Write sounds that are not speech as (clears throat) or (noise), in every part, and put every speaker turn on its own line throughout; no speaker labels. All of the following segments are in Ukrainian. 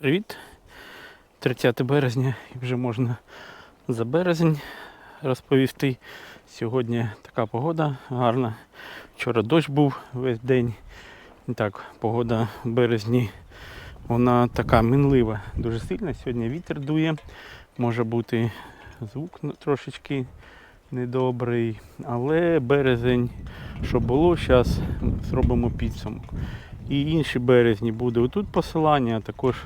Привіт! 30 березня і вже можна за березень розповісти. Сьогодні така погода гарна. Вчора дощ був весь день. Так, погода в березні вона така мінлива, дуже сильна. Сьогодні вітер дує. Може бути звук трошечки недобрий. Але березень, що було, зараз зробимо підсумок. І інші березні буде отут посилання, а також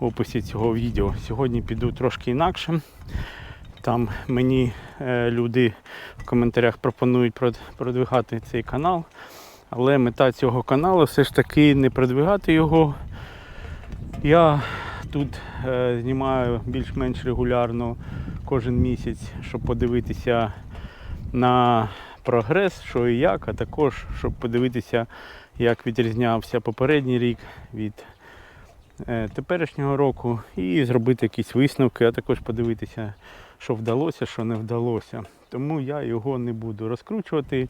в описі цього відео. Сьогодні піду трошки інакше. Там мені е, люди в коментарях пропонують продвигати цей канал. Але мета цього каналу все ж таки не продвигати його. Я тут е, знімаю більш-менш регулярно кожен місяць, щоб подивитися на прогрес, що і як, а також щоб подивитися, як відрізнявся попередній рік від е, теперішнього року, і зробити якісь висновки, а також подивитися, що вдалося, що не вдалося. Тому я його не буду розкручувати.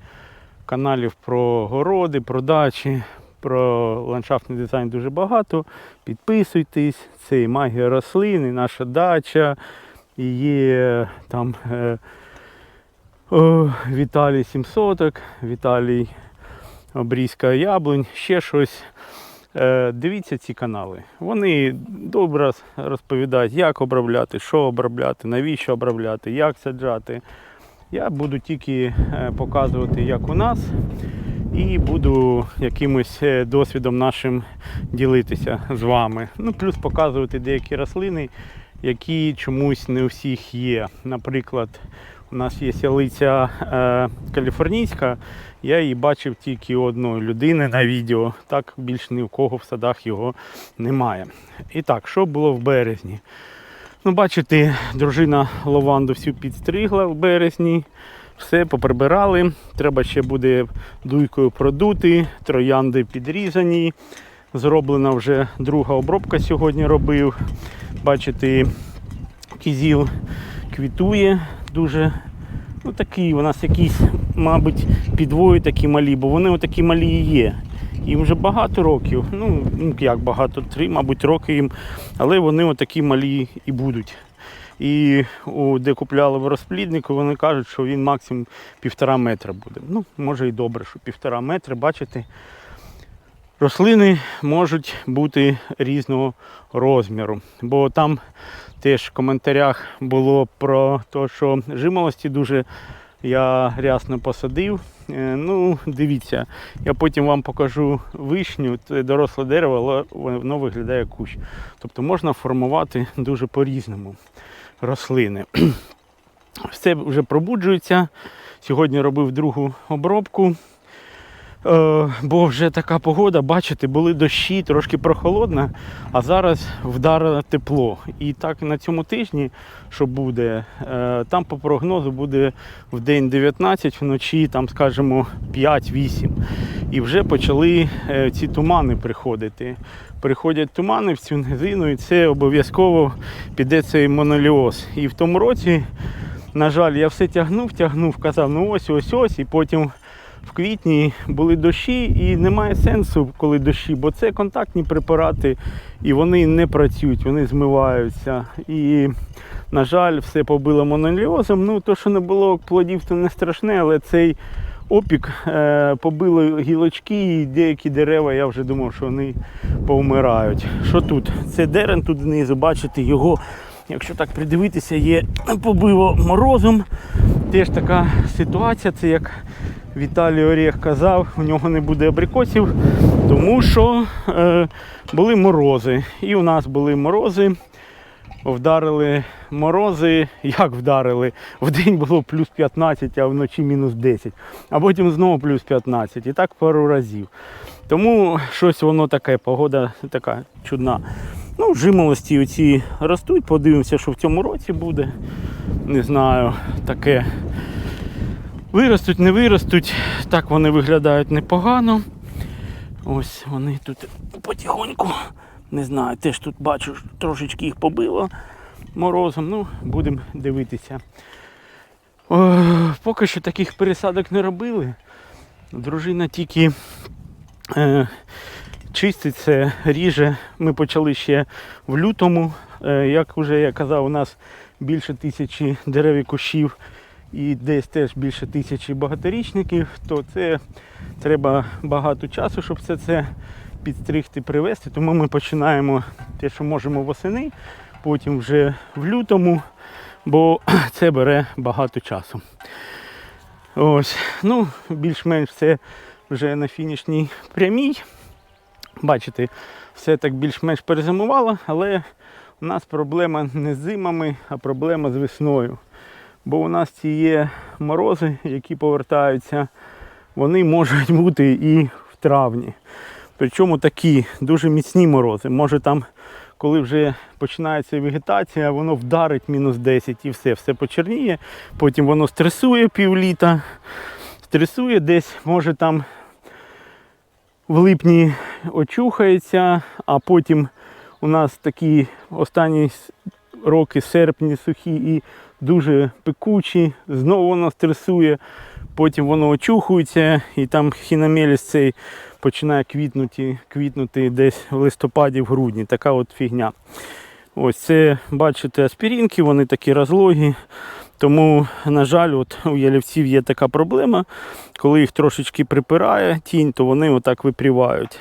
Каналів про городи, про дачі, про ландшафтний дизайн дуже багато. Підписуйтесь, це і магія рослин, і наша дача, і є там е, о, Віталій Сімсоток, Віталій Обрізка яблунь, ще щось. Е, Дивіться ці канали. Вони добре розповідають, як обробляти, що обробляти, навіщо обробляти, як саджати. Я буду тільки е, показувати, як у нас, і буду якимось е, досвідом нашим ділитися з вами. Ну, плюс показувати деякі рослини, які чомусь не у всіх є. Наприклад, у нас є ялиця каліфорнійська, я її бачив тільки у одної людини на відео. Так більш ні у кого в садах його немає. І так, що було в березні? Ну, бачите, дружина лаванду всю підстригла в березні. Все поприбирали. Треба ще буде дуйкою продути, троянди підрізані. Зроблена вже друга обробка сьогодні робив. Бачите, кізіл квітує дуже. Ну такий у нас якісь, мабуть, підвої такі малі, бо вони отакі малі і є. Їм вже багато років. Ну, ну як багато, три, мабуть, роки їм, але вони отакі малі і будуть. І у, де купляли в розпліднику, вони кажуть, що він максимум півтора метра буде. Ну, може і добре, що півтора метра, бачите, рослини можуть бути різного розміру. Бо там теж в коментарях було про те, що жимолості дуже я рясно посадив. Е, Ну, дивіться, я потім вам покажу вишню, це доросле дерево, але воно виглядає кущ. Тобто можна формувати дуже по-різному рослини. Все вже пробуджується. Сьогодні робив другу обробку. Е, бо вже така погода, бачите, були дощі, трошки прохолодно, а зараз вдарило тепло. І так на цьому тижні, що буде, е, там по прогнозу буде в день 19, вночі, там, скажімо, 5-8. І вже почали е, ці тумани приходити. Приходять тумани в цю низину, і це обов'язково піде цей моноліоз. І в тому році, на жаль, я все тягнув, тягнув, казав, ну ось, ось, ось, і потім в квітні були дощі, і немає сенсу, коли дощі, бо це контактні препарати, і вони не працюють, вони змиваються. І, на жаль, все побило моноліозом. Ну, то, що не було плодів, то не страшне, але цей опік е, побило гілочки і деякі дерева, я вже думав, що вони повмирають. Що тут? Це дерен тут знизу, бачите, його. Якщо так придивитися, є побило морозом. Теж така ситуація, це як Віталій Орєх казав, у нього не буде абрикосів, тому що е, були морози. І у нас були морози. Вдарили морози. Як вдарили? В день було плюс 15, а вночі мінус 10. А потім знову плюс 15. І так пару разів. Тому щось воно таке, погода така чудна. Ну, жимолості оці ростуть, подивимося, що в цьому році буде. Не знаю, таке. Виростуть, не виростуть, так вони виглядають непогано. Ось вони тут потихоньку, не знаю, теж тут бачу, трошечки їх побило морозом. Ну, будемо дивитися. О, поки що таких пересадок не робили. Дружина тільки е, чистить це, ріже. Ми почали ще в лютому. Е, Як вже я казав, у нас більше тисячі дерев і кущів і десь теж більше тисячі багаторічників, то це треба багато часу, щоб все це підстригти, привезти. Тому ми починаємо те, що можемо восени, потім вже в лютому, бо (clears throat) це бере багато часу. Ось, ну, більш-менш все вже на фінішній прямій. Бачите, все так більш-менш перезимувало, але у нас проблема не з зимами, а проблема з весною. Бо у нас ці є морози, які повертаються, вони можуть бути і в травні. Причому такі дуже міцні морози. Може там, коли вже починається вегетація, воно вдарить мінус 10 і все, все почерніє. Потім воно стресує півліта, стресує десь, може там в липні очухається, а потім у нас такі останні роки серпні сухі і дуже пекучі, знову воно стресує, потім воно очухується і там хіномеліс цей починає квітнути, квітнути десь в листопаді, в грудні. Така от фігня. Ось це, бачите, аспірінки, вони такі розлогі. Тому, на жаль, от у ялівців є така проблема. Коли їх трошечки припирає тінь, то вони отак випрівають.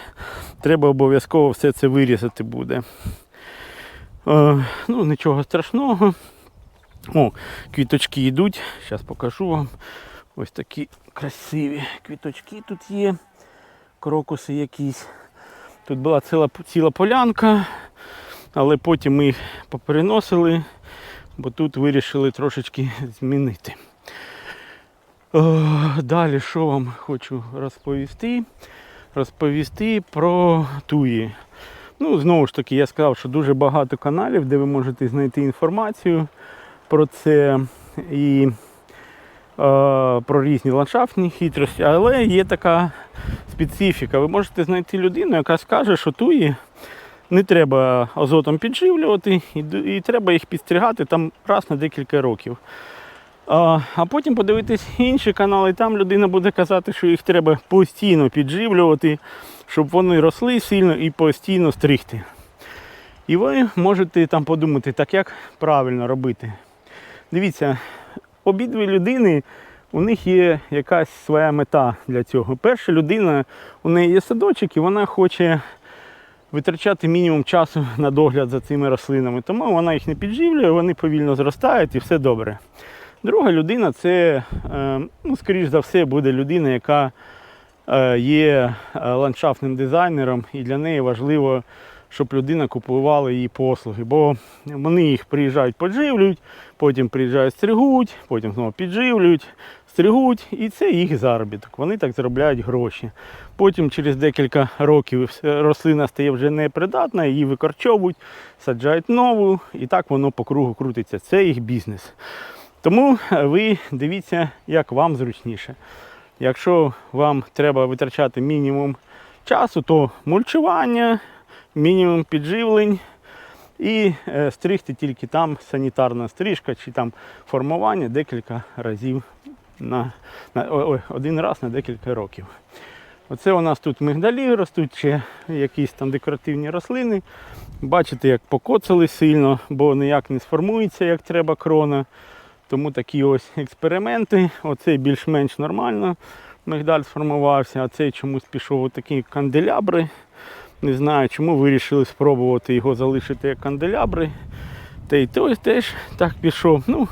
Треба обов'язково все це вирізати буде. Е, ну, нічого страшного. О, квіточки йдуть. Зараз покажу вам. Ось такі красиві квіточки тут є. Крокуси якісь. Тут була ціла, ціла полянка, але потім ми їх попереносили, бо тут вирішили трошечки змінити. Е, Далі що вам хочу розповісти? Розповісти про туї. Ну, знову ж таки, я сказав, що дуже багато каналів, де ви можете знайти інформацію про це і е, про різні ландшафтні хитрості, але є така специфіка. Ви можете знайти людину, яка скаже, що туї не треба азотом підживлювати, і, треба їх підстригати там раз на декілька років. А, потім подивитись інші канали, там людина буде казати, що їх треба постійно підживлювати, щоб вони росли сильно і постійно стригти. І ви можете там подумати, так як правильно робити. Дивіться, обидві людини, у них є якась своя мета для цього. Перша людина, у неї є садочок і вона хоче витрачати мінімум часу на догляд за цими рослинами. Тому вона їх не підживлює, вони повільно зростають і все добре. Друга людина це, е, ну, скоріш за все, буде людина, яка е, є е, ландшафтним дизайнером, і для неї важливо, щоб людина купувала її послуги. Бо вони їх приїжджають, подживлюють, потім приїжджають, стригуть, потім знову підживлюють, стригуть, і це їх заробіток. Вони так заробляють гроші. Потім через декілька років рослина стає вже непридатна, її викорчовують, саджають нову, і так воно по кругу крутиться. Це їх бізнес. Тому е, ви дивіться, як вам зручніше. Якщо вам треба витрачати мінімум часу, то мульчування, мінімум підживлень і е, стригти тільки там санітарна стрижка чи там формування декілька разів на, на ой, один раз на декілька років. Оце у нас тут мигдалі ростуть, ще якісь там декоративні рослини. Бачите, як покоцали сильно, бо ніяк не сформується, як треба крона. Тому такі ось експерименти. Оцей більш-менш нормально. Мигдаль сформувався, а цей чомусь пішов такі канделябри. Не знаю, чому вирішили спробувати його залишити як канделябри. Та й той теж так пішов. Ну,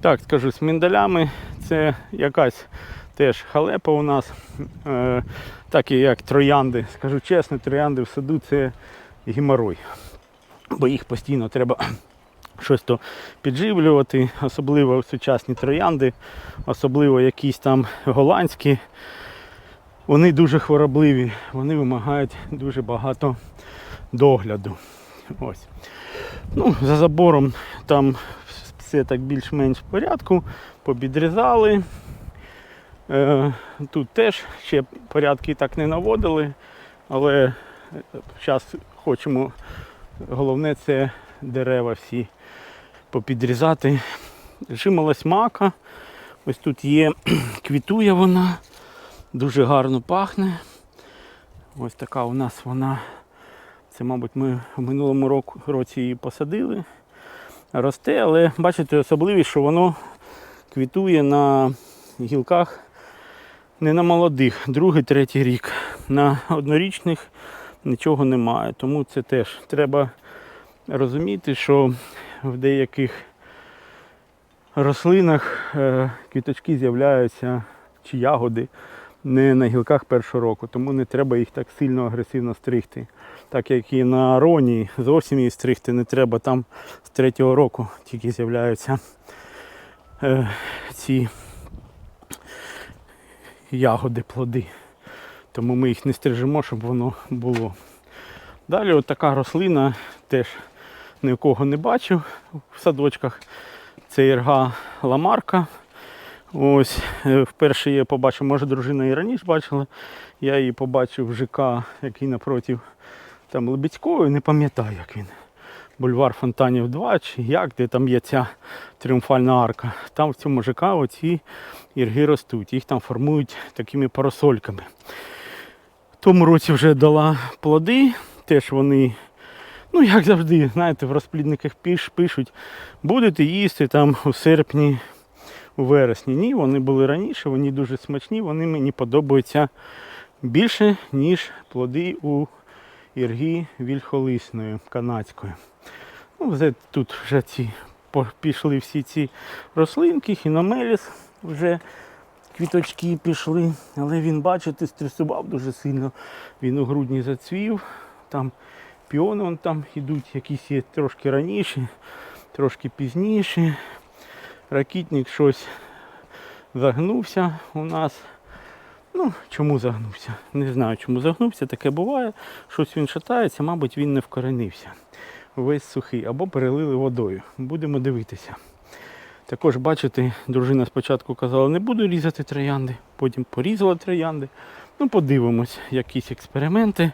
так скажу, з миндалями це якась теж халепа у нас. Е, так і як троянди. Скажу чесно, троянди в саду це геморой. Бо їх постійно треба (clears throat) щось то підживлювати, особливо сучасні троянди, особливо якісь там голландські. Вони дуже хворобливі, вони вимагають дуже багато догляду. Ось. Ну, за забором там все так більш-менш в порядку, побідрізали. Е, тут теж ще порядки так не наводили, але зараз хочемо, головне це дерева всі попідрізати. Жимолась мака. Ось тут є, квітує вона, дуже гарно пахне. Ось така у нас вона. Це, мабуть, ми в минулому році її посадили. Росте, але бачите, особливість, що воно квітує на гілках не на молодих, другий, третій рік. На однорічних нічого немає. Тому це теж треба розуміти, що в деяких рослинах е, квіточки з'являються чи ягоди не на гілках першого року, тому не треба їх так сильно агресивно стригти. Так як і на роні зовсім її стригти не треба, там з третього року тільки з'являються е, ці ягоди, плоди. Тому ми їх не стрижемо, щоб воно було. Далі от така рослина теж ні в кого не бачив в садочках. Це ірга ламарка. Ось е, вперше я побачив, може дружина і раніше бачила. Я її побачив в ЖК, який напротив там Лебедської, не пам'ятаю, як він. Бульвар Фонтанів 2 чи як, де там є ця тріумфальна арка. Там в цьому ЖК оці ірги ростуть. Їх там формують такими парасольками. В тому році вже дала плоди, теж вони, ну як завжди, знаєте, в розплідниках пишуть, будете їсти там у серпні, у вересні. Ні, вони були раніше, вони дуже смачні, вони мені подобаються більше, ніж плоди у ірги вільхолисної канадської. Ну, вже тут вже ці пішли всі ці рослинки, хіномеліс вже квіточки пішли, але він, бачите, стресував дуже сильно. Він у грудні зацвів, там піони вон там йдуть, якісь є трошки раніше, трошки пізніше. Ракітник щось загнувся у нас. Ну, чому загнувся? Не знаю, чому загнувся, таке буває. Щось він шатається, мабуть, він не вкоренився. Весь сухий або перелили водою. Будемо дивитися. Також, бачите, дружина спочатку казала, не буду різати троянди, потім порізала троянди. Ну, подивимось, якісь експерименти.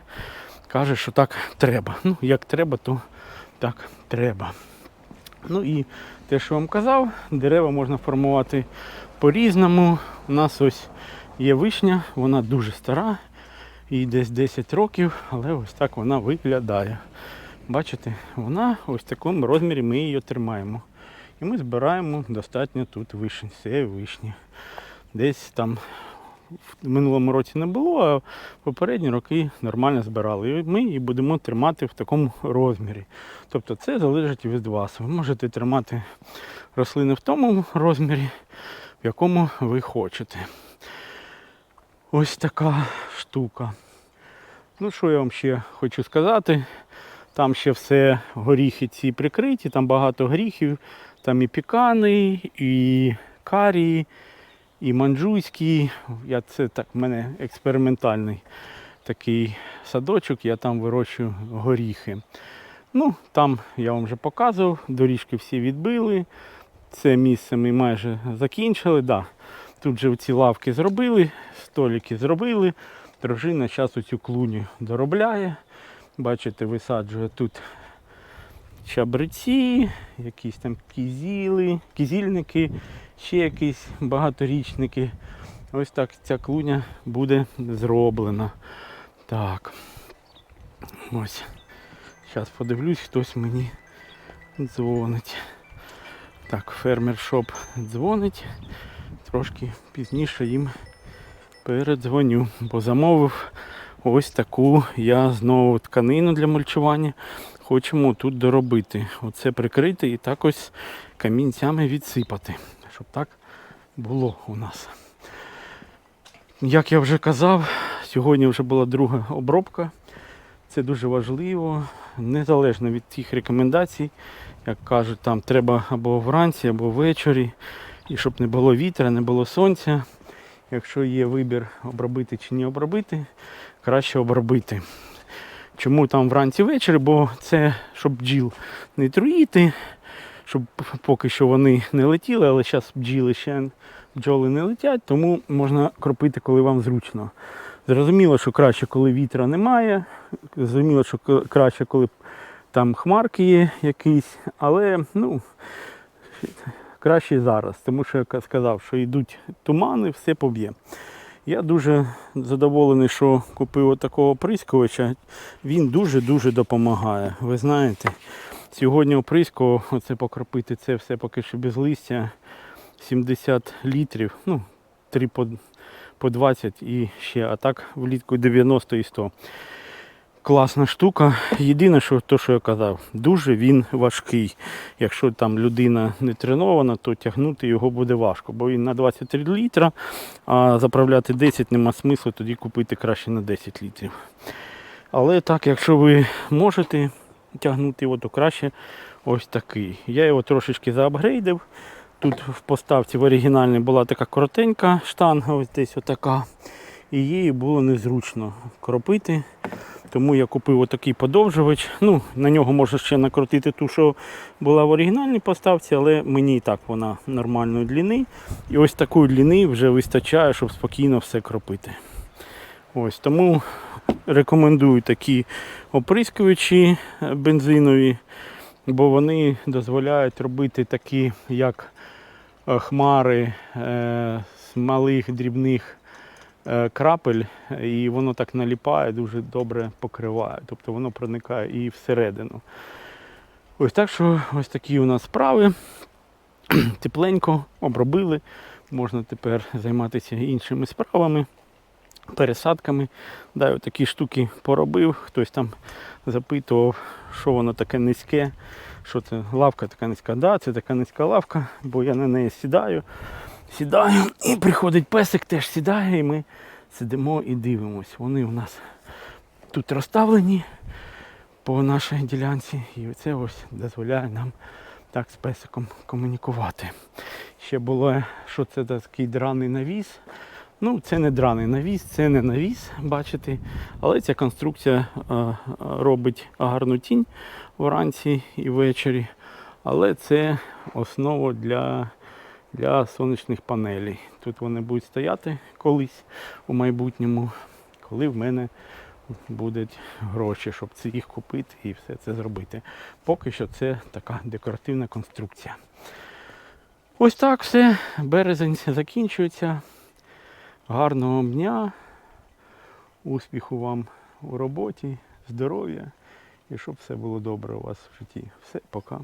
Каже, що так треба. Ну, як треба, то так треба. Ну і те, що вам казав, дерева можна формувати по-різному. У нас ось є вишня, вона дуже стара, їй десь 10 років, але ось так вона виглядає. Бачите, вона ось в такому розмірі ми її тримаємо. І ми збираємо достатньо тут вишень, це вишні. Десь там в минулому році не було, а попередні роки нормально збирали. І ми її будемо тримати в такому розмірі. Тобто це залежить від вас. Ви можете тримати рослини в тому розмірі, в якому ви хочете. Ось така штука. Ну, що я вам ще хочу сказати? Там ще все горіхи ці прикриті, там багато горіхів, там і пікани, і карії, і манджуйські. Я, це так, в мене експериментальний такий садочок, я там вирощую горіхи. Ну, там я вам вже показував, доріжки всі відбили. Це місце ми майже закінчили. Да. Тут же ці лавки зробили, столики зробили. Дружина зараз оцю клуню доробляє. Бачите, висаджує тут чабриці, якісь там кізіли, кізільники, ще якісь багаторічники. Ось так ця клуня буде зроблена. Так. Ось. Зараз подивлюсь, хтось мені дзвонить. Так, фермер шоп дзвонить. Трошки пізніше їм передзвоню, бо замовив ось таку я знову тканину для мульчування. Хочемо тут доробити. Оце прикрити і так ось камінцями відсипати, щоб так було у нас. Як я вже казав, сьогодні вже була друга обробка. Це дуже важливо, незалежно від тих рекомендацій, як кажуть, там треба або вранці, або ввечері, і щоб не було вітра, не було сонця. Якщо є вибір обробити чи не обробити, краще обробити. Чому там вранці ввечері? Бо це щоб бджіл не труїти, щоб поки що вони не летіли, але зараз бджіли ще бджоли не летять, тому можна кропити, коли вам зручно. Зрозуміло, що краще, коли вітра немає. Зрозуміло, що краще, коли там хмарки є якісь, але ну, краще зараз, тому що я сказав, що йдуть тумани, все поб'є. Я дуже задоволений, що купив такого оприскувача. Він дуже-дуже допомагає. Ви знаєте, сьогодні оприскував, оце покропити це все поки що без листя. 70 літрів, ну, 3 по, по 20 і ще, а так влітку 90 і 100. Класна штука. Єдине, що то, що я казав, дуже він важкий. Якщо там людина не тренована, то тягнути його буде важко, бо він на 23 літра, а заправляти 10 нема смислу, тоді купити краще на 10 літрів. Але так, якщо ви можете тягнути його, то краще ось такий. Я його трошечки заапгрейдив. Тут в поставці в оригінальній була така коротенька штанга, ось десь отака. І її було незручно кропити. Тому я купив отакий подовжувач. Ну, на нього можна ще накрутити ту, що була в оригінальній поставці, але мені і так вона нормальної длини. І ось такої длини вже вистачає, щоб спокійно все кропити. Ось тому рекомендую такі оприскувачі е, бензинові, бо вони дозволяють робити такі, як е, хмари е, з малих дрібних крапель, і воно так наліпає, дуже добре покриває. Тобто воно проникає і всередину. Ось так що ось такі у нас справи. Тепленько обробили. Можна тепер займатися іншими справами, пересадками. Да, такі штуки поробив. Хтось там запитував, що воно таке низьке, що це лавка така низька. Да, це така низька лавка, бо я на неї сідаю. Сідаю і приходить песик, теж сідає, і ми сидимо і дивимось. Вони у нас тут розставлені по нашій ділянці, і це ось дозволяє нам так з песиком комунікувати. Ще було, що це такий драний навіс. Ну, це не драний навіс, це не навіс, бачите. Але ця конструкція е, робить гарну тінь вранці і ввечері. Але це основа для, для сонячних панелей. Тут вони будуть стояти колись у майбутньому, коли в мене будуть гроші, щоб це їх купити і все це зробити. Поки що це така декоративна конструкція. Ось так все. Березень закінчується. Гарного дня, успіху вам у роботі, здоров'я і щоб все було добре у вас в житті. Все, пока.